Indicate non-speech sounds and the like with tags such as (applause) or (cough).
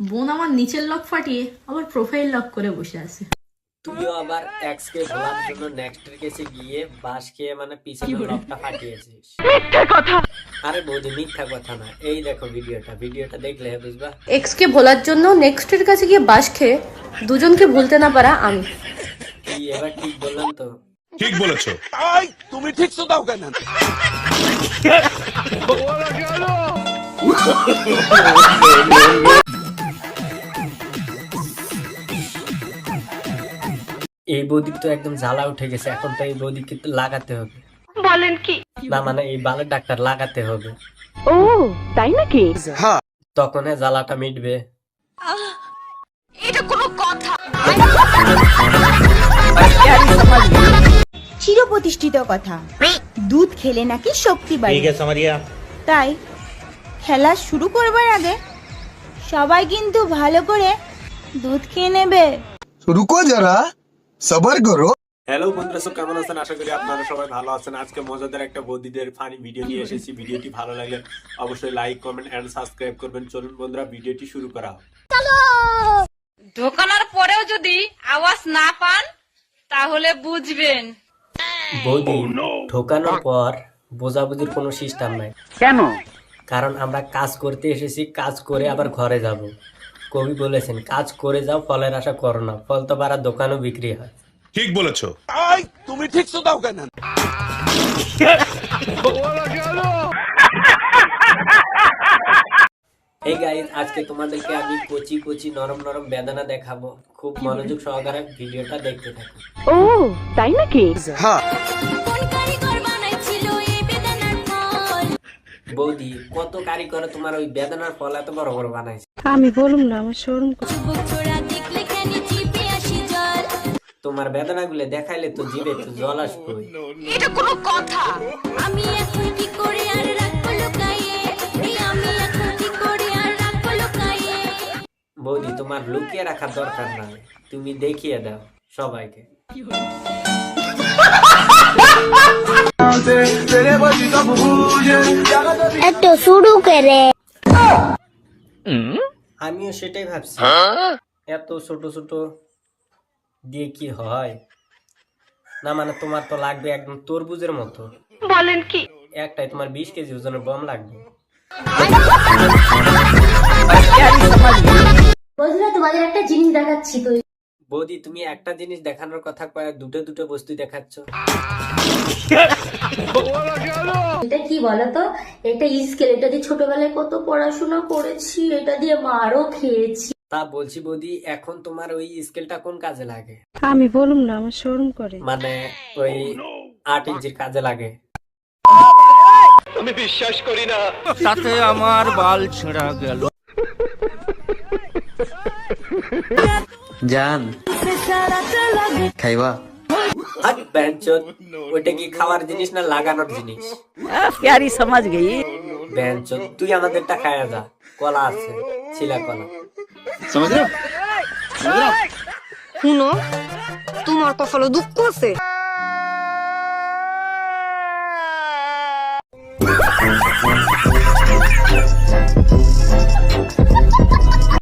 বোন আমার নিচের লক ফাটিয়ে আবার প্রোফাইল লক করে বসে আছে। তুইও আবার এক্স কে ভোলার জন্য নেক্সট এর কাছে গিয়ে বাস খেয়ে মানে পিছনের লকটা ফাটিয়েছিস। আরে বৌদি মিথ্যা কথা না। এই দেখো ভিডিওটা ভিডিওটা দেখলে বুঝবা? এক্স কে ভোলার জন্য নেক্সটের কাছে গিয়ে বাস খেয়ে দুজনকে ভুলতে না পারা আমি। কি এবার ঠিক বললাম তো? ঠিক বলেছ। (laughs) (laughs) এই বৌদিক তো একদম জ্বালা উঠে গেছে এখন তো এই বৌদিকে লাগাতে হবে। বলেন কি? না মানে এই বালের ডাক্তার লাগাতে হবে। ও তাই নাকি? হ্যাঁ। তখন জ্বালাটা মিটবে। এটা কোনো কথা। চিরপ্রতিষ্ঠিত কথা। দুধ খেলে নাকি শক্তি বাড়ে। তাই খেলা শুরু করবার আগে সবাই কিন্তু ভালো করে দুধ খেয়ে নেবে। রুকো যারা। সবার করো। হ্যালো বন্ধুরা সব কেমন আছেন? আশা করি আপনারা সবাই ভালো আছেন। আজকে মজাদার একটা বৌদিদের ফানি ভিডিও নিয়ে এসেছি। ভিডিওটি ভালো লাগলে অবশ্যই লাইক কমেন্ট এন্ড সাবস্ক্রাইব করবেন। চলুন বন্ধুরা ভিডিওটি শুরু করা চলো! ঢোকানোর পরেও যদি আওয়াজ না পান তাহলে বুঝবেন। বৌদি ঢোকানোর পর বোঝাবুঝির কোনো সিস্টেম নাই। কেন? কারণ আমরা কাজ করতে এসেছি কাজ করে আবার ঘরে যাব। কবি বলেছেন? কাজ করে যাও ফলের আশা করো না। ফল তো বারা দোকানও বিক্রি হয়। ঠিক বলেছ। তুমি এই গাইজ আজকে তোমাদেরকে আমি কচি কচি নরম নরম বেদানা দেখাবো। খুব মনোযোগ সহকারে ভিডিওটা দেখতে থাকো। ও তাই নাকি? বৌদি কত কারিগর তোমার ওই বেদনার ফল এত বড় বড় বানাইছে? আমি বলুম না আমার শোরুম তোমার বেদনা গুলো দেখাইলে তো জিভে তো জল আসবে। এটা কোনো কথা। আমি এখন কি করে আর রাখব লুকাইয়ে? এই আমি এখন কি করে আর রাখব লুকাইয়ে? বৌদি তোমার লুকিয়ে রাখার দরকার নাই। তুমি দেখিয়ে দাও সবাইকে। একটু শুরু করে। আমিও সেটাই ভাবছি। এত ছোট ছোট দিয়ে কি হয়? না মানে তোমার তো লাগবে একদম তরমুজের মতো। বলেন কি? একটাই তোমার বিশ কেজি ওজনের বম লাগবে। বন্ধুরা তোমাদের একটা জিনিস দেখাচ্ছি তো। বৌদি তুমি একটা জিনিস দেখানোর কথা কয়ে দুটো দুটো বস্তু দেখাচ্ছ। এটা কি বলতো? এটা স্কেল এটা দিয়ে ছোটবেলায় কত পড়াশোনা করেছি এটা দিয়ে মারও খেয়েছি। তা বলছি বৌদি এখন তোমার ওই স্কেলটা কোন কাজে লাগে? আমি বলুম না আমার শোরুম করে। মানে ওই আট ইঞ্চির কাজে লাগে। তাতে আমার বাল ছেঁড়া গেল। জান। খাইবা? কি খাওয়ার জিনিস না লাগানোর জিনিস? সমাজ তুই খায়া কলা আছে শুনো তোমার কপালে দুঃখ আছে। (laughs)